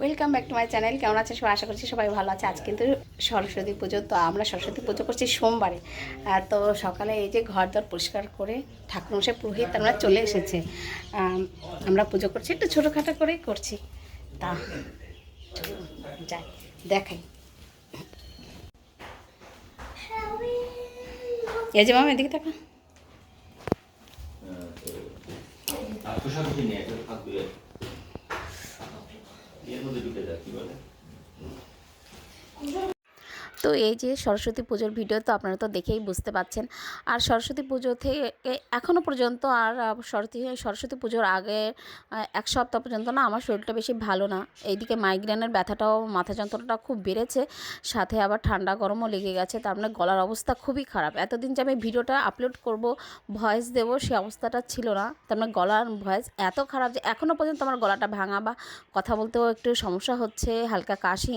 Welcome back to my channel কেমন আছে সবাই? আশা করছি সবাই ভালো আছে। আজ কিন্তু সরস্বতী পুজো, তো আমরা সরস্বতী পুজো করছি সোমবারে। তো সকালে এই যে ঘর দর পরিষ্কার করে ঠাকুরমশাই পুরোহিত আমরা চলে এসেছে। আমরা পুজো করছি, একটু ছোটোখাটো করেই করছি। তা, যাই, দেখাই। এই যে মামা, এদিকে দেখা আর প্রশান্তি নেই একটা থাকবে এর মধ্যে ঢুকে যায় কি বলে? তো এই যে সরস্বতী পুজোর ভিডিও তো আপনারা তো দেখেই বুঝতে পাচ্ছেন। আর সরস্বতী পুজো থেকে এখনও পর্যন্ত আর সরস্বতী সরস্বতী পুজোর আগে এক সপ্তাহ পর্যন্ত না আমার শরীরটা বেশি ভালো না। এইদিকে মাইগ্রেনের ব্যথাটাও, মাথা যন্ত্রণাটা খুব বেড়েছে, সাথে আবার ঠান্ডা গরমও লেগে গেছে, তার মানে গলার অবস্থা খুবই খারাপ। এতদিন যে আমি ভিডিওটা আপলোড করব ভয়েস দেবো সে অবস্থাটা ছিল না, তার মানে গলার ভয়েস এত খারাপ যে এখনও পর্যন্ত আমার গলাটা ভাঙা বা কথা বলতেও একটু সমস্যা হচ্ছে, হালকা কাশি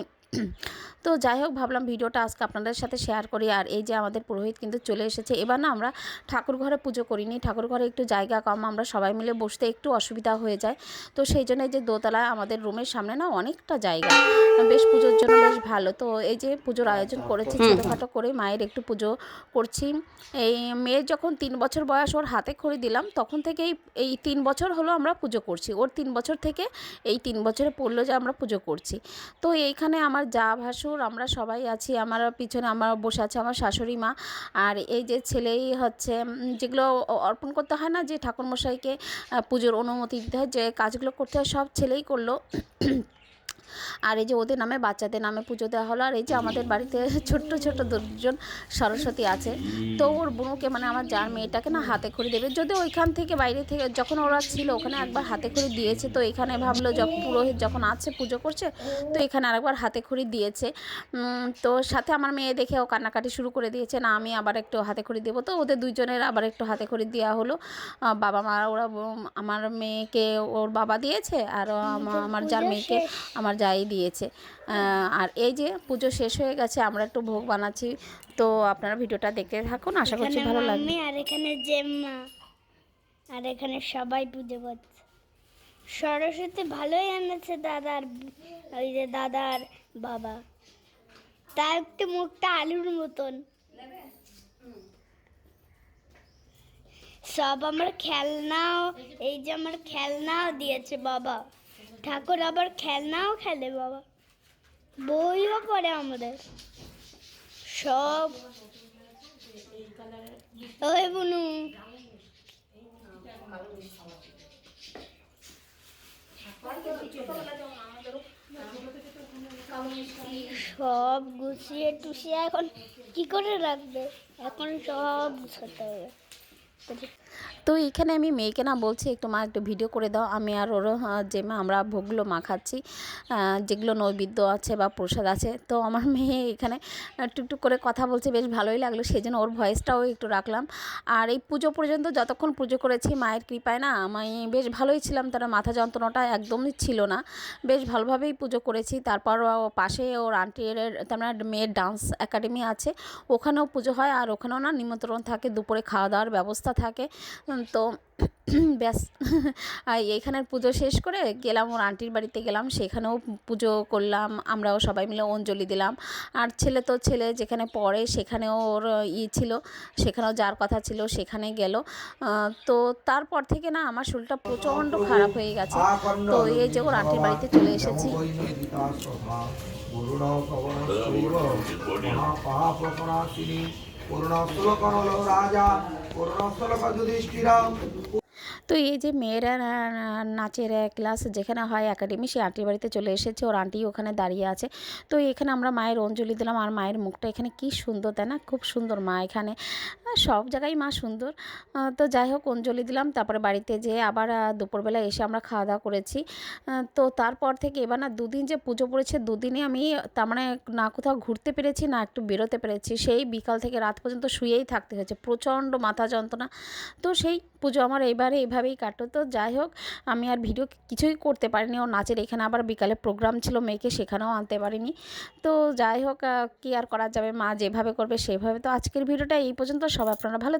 তো যাই হোক ভাবলাম ভিডিওটা আজকে আপনাদের সাথে শেয়ার করি। আর এই যে আমাদের পুরোহিত কিন্তু চলে এসেছে। এবার না আমরা ঠাকুর ঘরে পুজো করিনি। ঠাকুর ঘরে একটু জায়গা কম আমরা সবাই মিলে বসতে একটু অসুবিধা হয়ে যায়। তো সেই জন্য এই যে দোতলায় আমাদের রুমের সামনে না অনেকটা জায়গা। বেশ পুজোর জন্য বেশ ভালো। তো এই যে পুজোর আয়োজন করেছি ছোটোখাটো করে মায়ের একটু পুজো করছি। এই মেয়ের যখন তিন বছর বয়স ওর হাতে খড়ি দিলাম তখন থেকেই এই তিন বছর হলো আমরা পুজো করছি। ওর তিন বছর থেকে এই তিন বছরে পড়ল যে আমরা পুজো করছি। তো এইখানে আমার যা ভাসুর, আমরা সবাই আছি, আমার পিছনে আমার বসে আছে আমার শাশুড়ি মা। আর এই যে ছেলেই হচ্ছে যেগুলো অর্পণ করতে হয় না যে ঠাকুরমশাইকে পুজোর অনুমতি দিতে হয়, যে কাজগুলো করতে হয়, সব ছেলেই করল। আর এই যে ওদের নামে বাচ্চাদের নামে পুজো দেওয়া হলো। আর এই যে আমাদের বাড়িতে ছোট্ট ছোট্ট দুজন সরস্বতী আছে। তো ওর বুনুকে মানে আমার যার মেয়েটাকে না হাতে খড়ি দেবে। যদি ওইখান থেকে বাইরে থেকে যখন ওরা ছিল ওখানে একবার হাতে খড়ি দিয়েছে। তো এখানে ভাবলো যখন পুরোহিত যখন আছে পুজো করছে তো এখানে আরেকবার হাতে খড়ি দিয়েছে। তো সাথে আমার মেয়ে দেখে ও কান্নাকাটি শুরু করে দিয়েছে না আমি আবার একটু হাতে খড়ি দেবো। তো ওদের দুইজনের আবার একটু হাতে খড়ি দেওয়া হলো। বাবা মা ওরা আমার মেয়েকে ওর বাবা দিয়েছে আর আমার যার মেয়েকে আমার যাই দিয়েছে। আর এই যে পুজো শেষ হয়ে গেছে আমরা একটু ভোগ বানাচ্ছি। তো আপনারা ভিডিওটা দেখতে থাকুন আশা করছি ভালো লাগবে। আর এখানে জেম্মা। আর এখানে সবাই পুজো করছে। সরস্বতী ভালোই এনেছে দাদার ওই যে দাদার বাবা। তার একটু মুখটা আলুর মতন। সব আমার খেলনাও এই যে আমার খেলনাও দিয়েছে বাবা। ঠাকুর আবার খেলনাও খেলে বাবা। বইও পড়ে আমাদের। সব। ওই বুনু। সব গুছিয়ে টুসিয়ে এখন কি করে রাখবে? এখন সব গুছাতে হবে। তো এখানে আমি মেয়েকে না বলছি, একটু মা একটু ভিডিও করে দাও। আমি আর ওর যে মা, আমরা ভোগগুলো মাখাচ্ছি যেগুলো নৈবেদ্য আছে বা প্রসাদ আছে। তো আমার মেয়ে এখানে টুকটুক করে কথা বলছে, বেশ ভালোই লাগল সেই জন্য ওর ভয়েসটাও একটু রাখলাম। আর এই পুজো পর্যন্ত যতক্ষণ পুজো করেছি, মায়ের কৃপায় না, আমি বেশ ভালোই ছিলাম। তার মাথা যন্ত্রণাটা একদমই ছিল না। বেশ ভালোভাবেই পুজো করেছি। তারপর পাশে ওর আন্টির তার মানে মেয়ের ডান্স একাডেমি আছে। ওখানেও পুজো হয়, আর ওখানেও না নিমন্ত্রণ থাকে দুপুরে খাওয়া দাওয়ার ব্যবস্থা থাকে তো ব্যাস আর এইখানের পুজো শেষ করে গেলাম ওর আন্টির বাড়িতে গেলাম সেখানেও পুজো করলাম আমরাও সবাই মিলে অঞ্জলি দিলাম আর ছেলে তো ছেলে যেখানে পড়ে সেখানেও ওর ই ছিল সেখানেও যার কথা ছিল সেখানে গেল তো তারপর থেকে না আমার শরীরটা প্রচণ্ড খারাপ হয়ে গেছে তো এই যে ওর আন্টির বাড়িতে চলে এসেছি করুণাশ্লোকনল রাজা করুণাশ্লোক যুধিষ্ঠিরা তো এই যে মেয়েরা নাচের ক্লাস যেখানে হয় একাডেমি, সেই আন্টির বাড়িতে চলে এসেছে। ওর আন্টি ওখানে দাঁড়িয়ে আছে। তো এখানে আমরা মায়ের অঞ্জলি দিলাম। আর মায়ের মুখটা এখানে কি সুন্দর, তাই না? খুব সুন্দর মা এখানে। সব জায়গায় মা সুন্দর। তো যাই হোক, অঞ্জলি দিলাম। তারপরে বাড়িতে যেয়ে আবার দুপুরবেলা এসে আমরা খাওয়া দাওয়া করেছি তো তারপর থেকে এবার না দুদিন যে পুজো পড়েছে, দুদিনে আমি তার মানে না কোথাও ঘুরতে পেরেছি, না একটু বেরোতে পেরেছি। সেই বিকাল থেকে রাত পর্যন্ত শুয়েই থাকতে হয়েছে। প্রচণ্ড মাথা যন্ত্রণা। তো সেই পুজো আমার এবারে এইভাবেই কাটো তো যাই হোক, আমি আর ভিডিও কিছুই করতে পারিনি। ও নাচের এখানে আবার বিকালে প্রোগ্রাম ছিল মেয়েকে, সেখানেও আনতে পারিনি। তো যাই হোক কী আর করা যাবে? মা যেভাবে করবে, সেভাবে। তো আজকের ভিডিওটা এই পর্যন্ত। সবাই আপনারা ভালো